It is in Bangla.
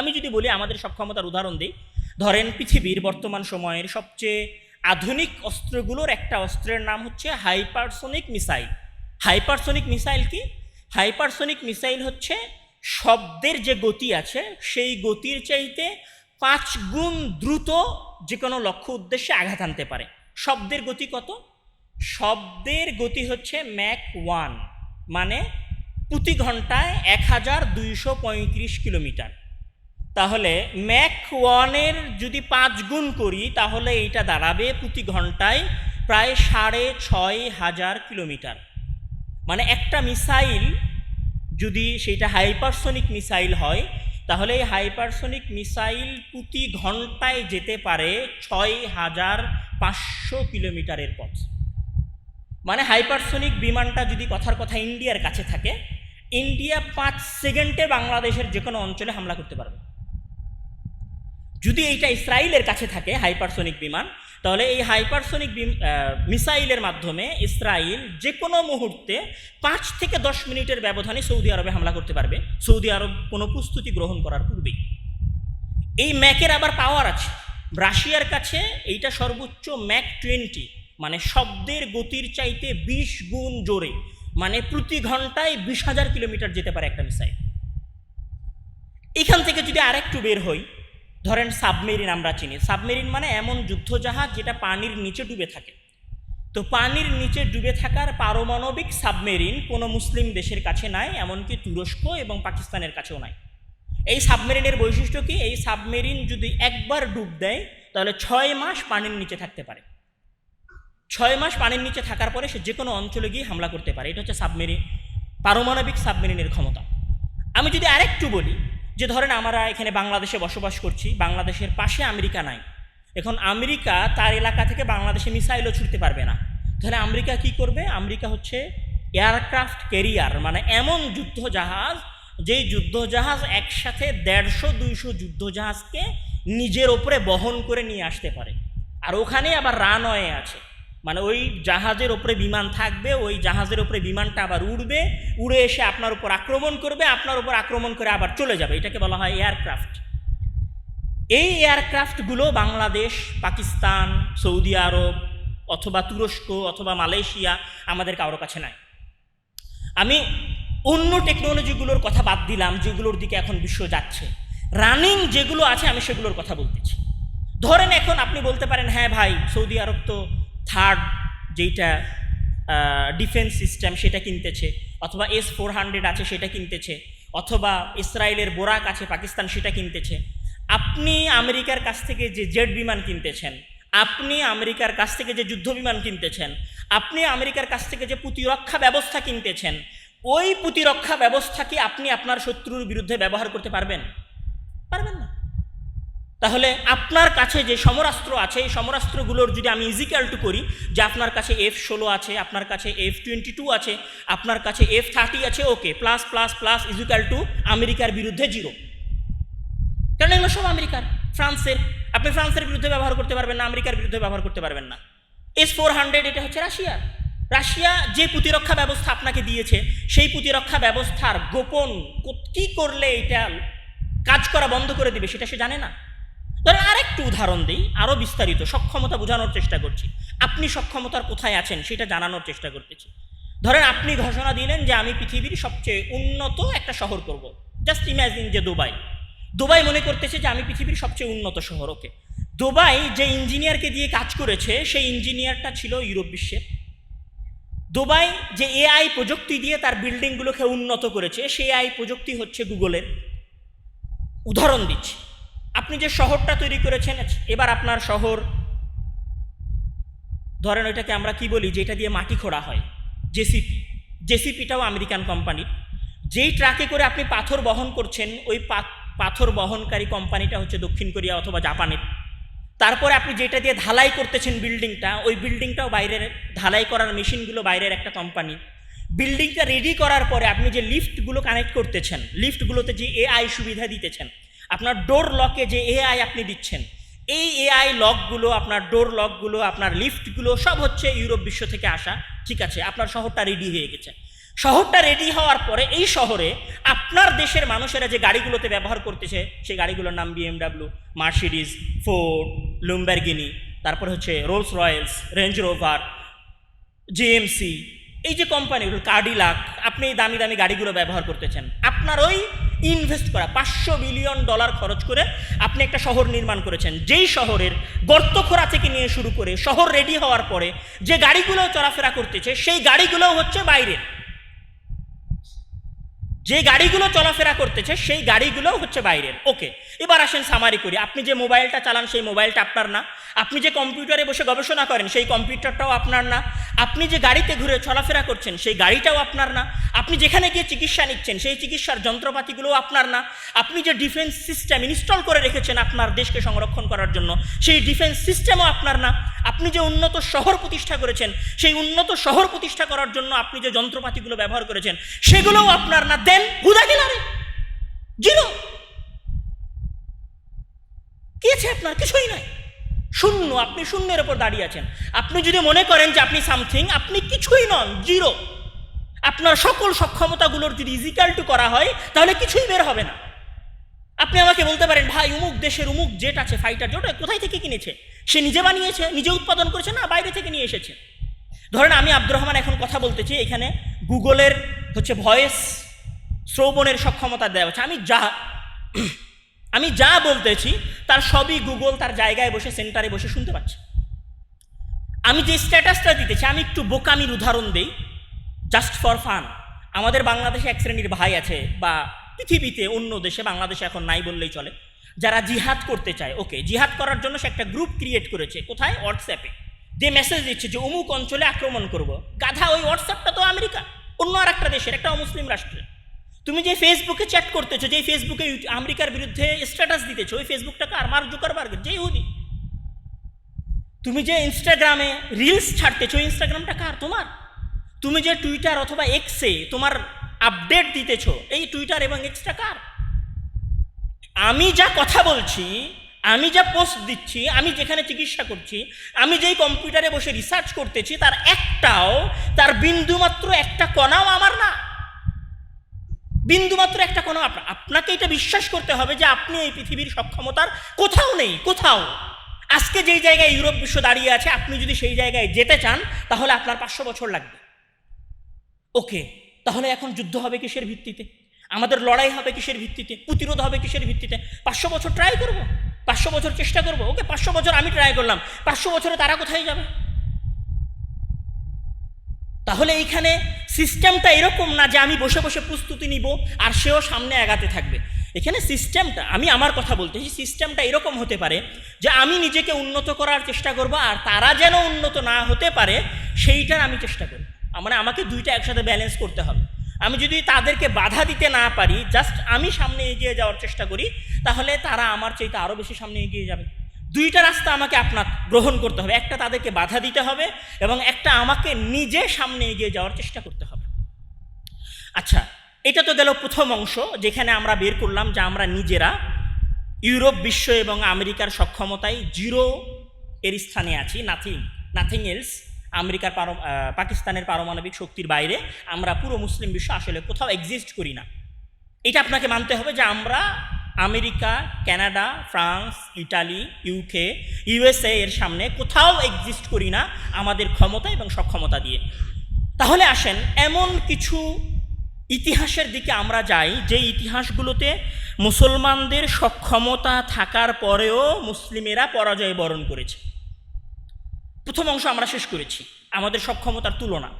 আমি যদি বলি আমাদের সক্ষমতার উদাহরণ দিই, ধরেন পৃথিবীর বর্তমান সময়ের সবচেয়ে আধুনিক অস্ত্রগুলোর একটা অস্ত্রের নাম হচ্ছে হাইপারসোনিক মিসাইল। হাইপারসোনিক মিসাইল কি? হাইপারসোনিক মিসাইল হচ্ছে শব্দের যে গতি আছে, সেই গতির চাইতে পাঁচ গুণ দ্রুত যে কোনো লক্ষ্য উদ্দেশ্যে আঘাত আনতে পারে। শব্দের গতি কত? শব্দের গতি হচ্ছে ম্যাক ওয়ান মানে প্রতি ঘন্টায় এক হাজার দুইশো পঁয়ত্রিশ কিলোমিটার। তাহলে ম্যাক ওয়ানের যদি পাঁচ গুণ করি, তাহলে এইটা দাঁড়াবে প্রতি ঘন্টায় প্রায় সাড়ে ছয় হাজার কিলোমিটার। মানে একটা মিসাইল যদি সেটা হাইপারসোনিক মিসাইল হয়, তাহলে এই হাইপারসোনিক মিসাইল প্রতি ঘন্টায় যেতে পারে ছয় হাজার পাঁচশো কিলোমিটারের পথ। মানে হাইপারসোনিক বিমানটা যদি কথার কথা ইন্ডিয়ার কাছে থাকে, ইন্ডিয়া পাঁচ সেকেন্ডে বাংলাদেশের যে কোনো অঞ্চলে হামলা করতে পারবে। যদি এইটা ইসরায়েলের কাছে থাকে হাইপারসোনিক বিমান, তাহলে এই হাইপারসোনিক মিসাইলের মাধ্যমে ইসরায়েল যে কোনো মুহূর্তে পাঁচ থেকে দশ মিনিটের ব্যবধানে সৌদি আরবে হামলা করতে পারবে। সৌদি আরব কোনো প্রস্তুতি গ্রহণ করার পূর্বেই। এই ম্যাকের আবার পাওয়ার আছে। রাশিয়ার কাছে এইটা সর্বোচ্চ ম্যাক টোয়েন্টি মানে শব্দের গতির চাইতে বিশ গুণ জোরে মানে প্রতি ঘন্টায় বিশ হাজার কিলোমিটার যেতে পারে একটা মিসাইল। এখান থেকে যদি আরেকটু বের হই ধরেন সাবমেরিন আমরা চিনি। সাবমেরিন মানে এমন যুদ্ধজাহাজ যেটা পানির নিচে ডুবে থাকে। তো পানির নিচে ডুবে থাকার পারমাণবিক সাবমেরিন কোনো মুসলিম দেশের কাছে নাই, এমনকি তুরস্ক এবং পাকিস্তানের কাছেও নাই। এই সাবমেরিনের বৈশিষ্ট্য কি? এই সাবমেরিন যদি একবার ডুব দেয়, তাহলে ছয় মাস পানির নিচে থাকতে পারে। ছয় মাস পানির নিচে থাকার পরে সে যে কোনো অঞ্চলে গিয়ে হামলা করতে পারে। এটা হচ্ছে সাবমেরিন, পারমাণবিক সাবমেরিনের ক্ষমতা। আমি যদি আরেকটু বলি যে ধরেন আমরা এখানে বাংলাদেশে বসবাস করছি, বাংলাদেশের পাশে আমেরিকা নাই। এখন আমেরিকা তার এলাকা থেকে বাংলাদেশে মিসাইলও ছুটতে পারবে না। তাহলে আমেরিকা কি করবে? আমেরিকা হচ্ছে এয়ারক্রাফট ক্যারিয়ার মানে এমন যুদ্ধজাহাজ, যেই যুদ্ধজাহাজ একসাথে দেড়শো, দুইশো যুদ্ধজাহাজকে নিজের ওপরে বহন করে নিয়ে আসতে পারে। আর ওখানে আবার রানওয়ে আছে। মানে ওই জাহাজের ওপরে বিমান থাকবে, ওই জাহাজের ওপরে বিমানটা আবার উড়বে, উড়ে এসে আপনার উপর আক্রমণ করবে, আপনার উপর আক্রমণ করে আবার চলে যাবে। এটাকে বলা হয় এয়ারক্রাফট। এই এয়ারক্রাফটগুলো বাংলাদেশ, পাকিস্তান, সৌদি আরব অথবা তুরস্ক অথবা মালয়েশিয়া আমাদের কারোর কাছে নাই। আমি অন্য টেকনোলজিগুলোর কথা বাদ দিলাম, যেগুলোর দিকে এখন বিশ্ব যাচ্ছে। রানিং যেগুলো আছে, আমি সেগুলোর কথা বলতেছি। ধরেন এখন আপনি বলতে পারেন হ্যাঁ ভাই, সৌদি আরব তো থার্ড যেইটা ডিফেন্স সিস্টেম সেটা কিনতেছে, অথবা এস ফোর হান্ড্রেড আছে সেটা কিনতেছে, অথবা ইসরায়েলের বোরাক আছে পাকিস্তান সেটা কিনতেছে। আপনি আমেরিকার কাছ থেকে যে জেট বিমান কিনতেছেন, আপনি আমেরিকার কাছ থেকে যে যুদ্ধ বিমান কিনতেছেন, আপনি আমেরিকার কাছ থেকে যে প্রতিরক্ষা ব্যবস্থা কিনতেছেন, ওই প্রতিরক্ষা ব্যবস্থা কি আপনি আপনার শত্রুর বিরুদ্ধে ব্যবহার করতে পারবেন? পারবেন তাহলে আপনার কাছে যে সমরাস্ত্র আছে, এই সমরাস্ত্রগুলোর যদি আমি ইজিক্যাল টু করি, যে আপনার কাছে এফ ষোলো আছে, আপনার কাছে এফ টোয়েন্টি টু আছে, আপনার কাছে এফ থার্টি আছে okay plus plus plus equal to আমেরিকার বিরুদ্ধে জিরো কারণ এগুলো সব আমেরিকার? ফ্রান্সের। আপনি ফ্রান্সের বিরুদ্ধে ব্যবহার করতে পারবেন না, আমেরিকার বিরুদ্ধে ব্যবহার করতে পারবেন না। এস ফোর হান্ড্রেড এটা হচ্ছে রাশিয়ার রাশিয়া যে প্রতিরক্ষা ব্যবস্থা আপনাকে দিয়েছে, সেই প্রতিরক্ষা ব্যবস্থার গোপন কী করলে এটা কাজ করা বন্ধ করে দিবে, সেটা সে জানে না। ধরেন আরেকটু উদাহরণ দিই আরও বিস্তারিত, সক্ষমতা বোঝানোর চেষ্টা করছি। আপনি সক্ষমতার কোথায় আছেন সেটা জানানোর চেষ্টা করতেছি। ধরেন আপনি ঘোষণা দিলেন যে আমি পৃথিবীর সবচেয়ে উন্নত একটা শহর করব। জাস্ট ইম্যাজিন যে দুবাই। দুবাই মনে করতেছে যে আমি পৃথিবীর সবচেয়ে উন্নত শহর, ওকে। দুবাই যে ইঞ্জিনিয়ারকে দিয়ে কাজ করেছে, সেই ইঞ্জিনিয়ারটা ছিল ইউরোপ বিশ্বের। দুবাই যে এআই প্রযুক্তি দিয়ে তার বিল্ডিংগুলোকে উন্নত করেছে, সেই আই প্রযুক্তি হচ্ছে গুগলের। উদাহরণ দিচ্ছি। আপনি যে শহরটা তৈরি করেছেন, এবার আপনার শহর, ধরেন ওইটাকে আমরা কি বলি যেটা দিয়ে মাটি খোঁড়া হয়, জেসিপি। জেসিপিটাও আমেরিকান কোম্পানি যেই ট্রাকে করে আপনি পাথর বহন করছেন, ওই পাথর বহনকারী কোম্পানিটা হচ্ছে দক্ষিণ কোরিয়া অথবা জাপানের। তারপরে আপনি যেটা দিয়ে ঢালাই করতেছেন বিল্ডিংটা, ওই বিল্ডিংটাও বাইরের, ঢালাই করার মেশিনগুলো বাইরের একটা কোম্পানি বিল্ডিংটা রেডি করার পরে আপনি যে লিফটগুলো কানেক্ট করতেছেন লিফটগুলোতে যে এআই সুবিধা দিতেছেন আপনার ডোর লকে যে এআই আপনি দিচ্ছেন, এই এআই লকগুলো আপনার ডোর লকগুলো আপনার লিফটগুলো সব হচ্ছে ইউরোপ বিশ্ব থেকে আসা। ঠিক আছে, আপনার শহরটা রেডি হয়ে গেছে। শহরটা রেডি হওয়ার পরে এই শহরে আপনার দেশের মানুষেরা যে গাড়িগুলোতে ব্যবহার করতেছে, সেই গাড়িগুলোর নাম বিএমডাব্লিউ মার্সিডিজ ফোর্ড লুমবার্গিনি তারপর হচ্ছে Rolls Royce Range Rover JMC এই যে কোম্পানিগুলো কার্ডিলাক আপনি এই দামি দামি গাড়িগুলো ব্যবহার করতেছেন। আপনার ওই ইনভেস্ট করা, পাঁচশো বিলিয়ন ডলার খরচ করে আপনি একটা শহর নির্মাণ করেছেন। যেই শহরের গর্তখোরা থেকে নিয়ে শুরু করে শহর রেডি হওয়ার পরে যে গাড়িগুলো চলাফেরা করতেছে, সেই গাড়িগুলো হচ্ছে বাইরের। যে গাড়িগুলো চলাফেরা করতেছে, সেই গাড়িগুলোও হচ্ছে বাইরের। ওকে, এবার আসেন সামারি করি। আপনি যে মোবাইলটা চালান, সেই মোবাইলটা আপনার না। আপনি যে কম্পিউটারে বসে গবেষণা করেন, সেই কম্পিউটারটাও আপনার না। আপনি যে গাড়িতে ঘুরে চলাফেরা করছেন, সেই গাড়িটাও আপনার না। আপনি যেখানে গিয়ে চিকিৎসা নিচ্ছেন, সেই চিকিৎসার যন্ত্রপাতিগুলোও আপনার না। আপনি যে ডিফেন্স সিস্টেম ইনস্টল করে রেখেছেন আপনার দেশকে সংরক্ষণ করার জন্য, সেই ডিফেন্স সিস্টেমও আপনার না। আপনি যে উন্নত শহর প্রতিষ্ঠা করেছেন, সেই উন্নত শহর প্রতিষ্ঠা করার জন্য আপনি যে যন্ত্রপাতিগুলো ব্যবহার করেছেন, সেগুলোও আপনার না। দেন, হুদা গেলারে জিরো কি আছে আপনার? কিছুই নাই। শূন্য, আপনি শূন্যের ওপর দাঁড়িয়ে আছেন। আপনি যদি মনে করেন যে আপনি সামথিং আপনি কিছুই নন জিরো আপনার সকল সক্ষমতাগুলোর যদি ইজিক্যাল টু করা হয়, তাহলে কিছুই বের হবে না। আপনি আমাকে বলতে পারেন, ভাই উমুক দেশের উমুক জেট আছে ফাইটার জেট কোথায় থেকে কিনেছে? সে নিজে বানিয়েছে, নিজে উৎপাদন করেছে না বাইরে থেকে নিয়ে এসেছে? ধরেন আমি আব্দুর রহমান এখন কথা বলতেছি এখানে গুগলের হচ্ছে ভয়েস শ্রবণের সক্ষমতা দেওয়া হচ্ছে। আমি যা আমি যা বলতেছি, তার সবই গুগল তার জায়গায় বসে সেন্টারে বসে শুনতে পাচ্ছে। আমি যে স্ট্যাটাসটা দিতেছি, আমি একটু বোকামির উদাহরণ দেই জাস্ট ফর ফান আমাদের বাংলাদেশে এক শ্রেণির ভাই আছে, বা পৃথিবীতে অন্য দেশে, বাংলাদেশে এখন নাই বললেই চলে, যারা জিহাদ করতে চায়। ওকে, জিহাদ করার জন্য সে একটা গ্রুপ ক্রিয়েট করেছে, কোথায়? হোয়াটসঅ্যাপে যে মেসেজ দিচ্ছে যে, অমুক অঞ্চলে আক্রমণ করব। গাধা, ওই হোয়াটসঅ্যাপটা তো আমেরিকা, অন্য আর একটা দেশের, একটা অমুসলিম রাষ্ট্রের। তুমি যে ফেসবুকে চ্যাট করতেছো যে ফেসবুকে আমেরিকার বিরুদ্ধে স্ট্যাটাস দিতেছো, ওই ফেসবুকটাকে আর মার্ক জুকারবার্গের যে ইহুদি তুমি যে ইনস্টাগ্রামে রিলস ছাড়তেছো, ওই ইনস্টাগ্রামটা কার? তোমার। তুমি যে টুইটার অথবা এক্সে তোমার আপডেট দিতেছো, এই টুইটার এবং এক্সটা কার? আমি যা কথা বলছি, আমি যা পোস্ট দিচ্ছি, আমি যেখানে চিকিৎসা করছি, আমি যেই কম্পিউটারে বসে রিসার্চ করতেছি, তার একটাও, তার বিন্দুমাত্র একটা কণাও আমার না। বিন্দুমাত্র একটা কোনো আপনাকে এটা বিশ্বাস করতে হবে যে আপনি এই পৃথিবীর সক্ষমতার কোথাও নেই, কোথাও। আজকে যেই জায়গায় ইউরোপ বিশ্ব দাঁড়িয়ে আছে, আপনি যদি সেই জায়গায় যেতে চান, তাহলে আপনার পাঁচশো বছর লাগবে। ওকে, তাহলে এখন যুদ্ধ হবে কিসের ভিত্তিতে? আমাদের লড়াই হবে কিসের ভিত্তিতে? প্রতিরোধ হবে কিসের ভিত্তিতে? পাঁচশো বছর ট্রাই করব? পাঁচশো বছর চেষ্টা করব? ওকে, পাঁচশো বছর আমি ট্রাই করলাম। পাঁচশো বছরে তারা কোথায় যাবে? তাহলে এইখানে সিস্টেমটা এরকম না যে আমি বসে বসে প্রস্তুতি নিব আর সেও সামনে আগাতে থাকবে। এখানে সিস্টেমটা আমি আমার কথা বলতেছি সিস্টেমটা এরকম হতে পারে যে আমি নিজেকে উন্নত করার চেষ্টা করব আর তারা যেন উন্নত না হতে পারে, সেইটার আমি চেষ্টা করব। মানে আমাকে দুইটা একসাথে ব্যালেন্স করতে হবে। আমি যদি তাদেরকে বাধা দিতে না পারি জাস্ট আমি সামনে এগিয়ে যাওয়ার চেষ্টা করি, তাহলে তারা আমার চাইতে আরও বেশি সামনে এগিয়ে যাবে। দুইটা রাস্তা আমাকে আপনার গ্রহণ করতে হবে। একটা তাদেরকে বাধা দিতে হবে এবং একটা আমাকে নিজে সামনে এগিয়ে যাওয়ার চেষ্টা করতে হবে। আচ্ছা এটা তো গেল প্রথম অংশ যেখানে আমরা বের করলাম যে আমরা নিজেরা ইউরোপ, বিশ্ব এবং আমেরিকার সক্ষমতায় জিরো এর স্থানে আছি নাথিং নাথিং এলস আমেরিকার পার পাকিস্তানের পারমাণবিক শক্তির বাইরে আমরা পুরো মুসলিম বিশ্ব আসলে কোথাও এক্সিস্ট করি না। এটা আপনাকে মানতে হবে যে আমরা America, Canada, France, Italy, UK, USA এর সামনে কোথাও এক্সিস্ট করি না আমাদের ক্ষমতা এবং সক্ষমতা দিয়ে। তাহলে আসেন, এমন কিছু ইতিহাসের দিকে আমরা যাই, যে ইতিহাসগুলোতে মুসলমানদের সক্ষমতা থাকার পরেও মুসলিমেরা পরাজয় বরণ করেছে। প্রথম অংশ আমরা শেষ করেছি, আমাদের সক্ষমতার তুলনা।